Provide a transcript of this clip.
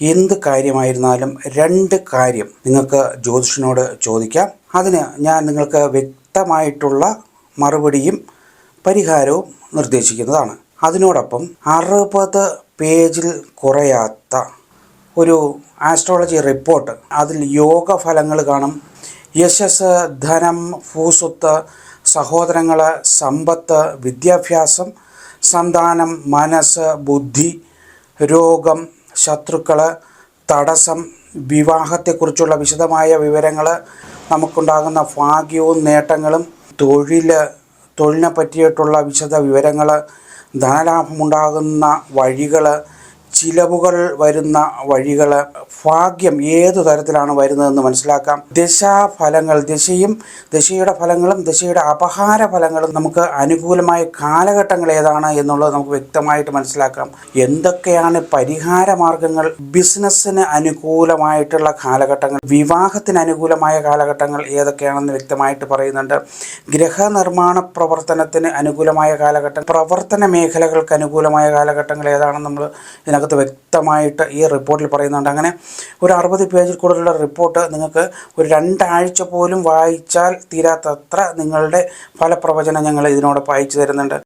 എന്ത് കാര്യമായിരുന്നാലും രണ്ട് കാര്യം നിങ്ങൾക്ക് ജ്യോതിഷനോട് ചോദിക്കാം. അതിന് ഞാൻ നിങ്ങൾക്ക് വ്യക്തമായിട്ടുള്ള മറുപടിയും പരിഹാരവും നിർദ്ദേശിക്കുന്നതാണ്. അതിനോടൊപ്പം അറുപത് പേജിൽ കുറയാത്ത ഒരു ആസ്ട്രോളജി റിപ്പോർട്ട് അതിൽ യോഗ ഫലങ്ങൾ കാണും. യശസ് ധനം ഭൂസ്വത്ത് സഹോദരങ്ങൾ സമ്പത്ത് വിദ്യാഭ്യാസം സന്താനം മനസ്സ് ബുദ്ധി രോഗം ശത്രുക്കൾ തടസ്സം വിവാഹത്തെക്കുറിച്ചുള്ള വിശദമായ വിവരങ്ങൾ നമുക്കുണ്ടാകുന്ന ഭാഗ്യവും നേട്ടങ്ങളും തൊഴിൽ തൊഴിലിനെ പറ്റിയിട്ടുള്ള വിശദ വിവരങ്ങൾ ധനലാഭമുണ്ടാകുന്ന വഴികൾ ചിലവുകൾ വരുന്ന വഴികൾ ഭാഗ്യം ഏതു തരത്തിലാണ് വരുന്നതെന്ന് മനസ്സിലാക്കാം. ദശാഫലങ്ങൾ ദശയും ദശയുടെ ഫലങ്ങളും ദശയുടെ അപഹാര ഫലങ്ങളും നമുക്ക് അനുകൂലമായ കാലഘട്ടങ്ങൾ ഏതാണ് എന്നുള്ളത് നമുക്ക് വ്യക്തമായിട്ട് മനസ്സിലാക്കാം. എന്തൊക്കെയാണ് പരിഹാര മാർഗങ്ങൾ? ബിസിനസ്സിന് അനുകൂലമായിട്ടുള്ള കാലഘട്ടങ്ങൾ വിവാഹത്തിന് അനുകൂലമായ കാലഘട്ടങ്ങൾ ഏതൊക്കെയാണെന്ന് വ്യക്തമായിട്ട് പറയുന്നുണ്ട്. ഗ്രഹനിർമ്മാണ പ്രവർത്തനത്തിന് അനുകൂലമായ കാലഘട്ടം പ്രവർത്തന മേഖലകൾക്ക് അനുകൂലമായ കാലഘട്ടങ്ങൾ ഏതാണെന്ന് നമ്മൾ ഇതിനകത്ത് വ്യക്തമായിട്ട് ഈ റിപ്പോർട്ടിൽ പറയുന്നുണ്ട്. അങ്ങനെ ഒരു അറുപത് പേജിൽ കൂടുതലുള്ള റിപ്പോർട്ട് നിങ്ങൾക്ക് ഒരു രണ്ടാഴ്ച പോലും വായിച്ചാൽ തീരാത്തത്ര നിങ്ങളുടെ ഫലപ്രവചനം ഞങ്ങൾ ഇതിനോടൊപ്പം അയച്ചു തരുന്നുണ്ട്.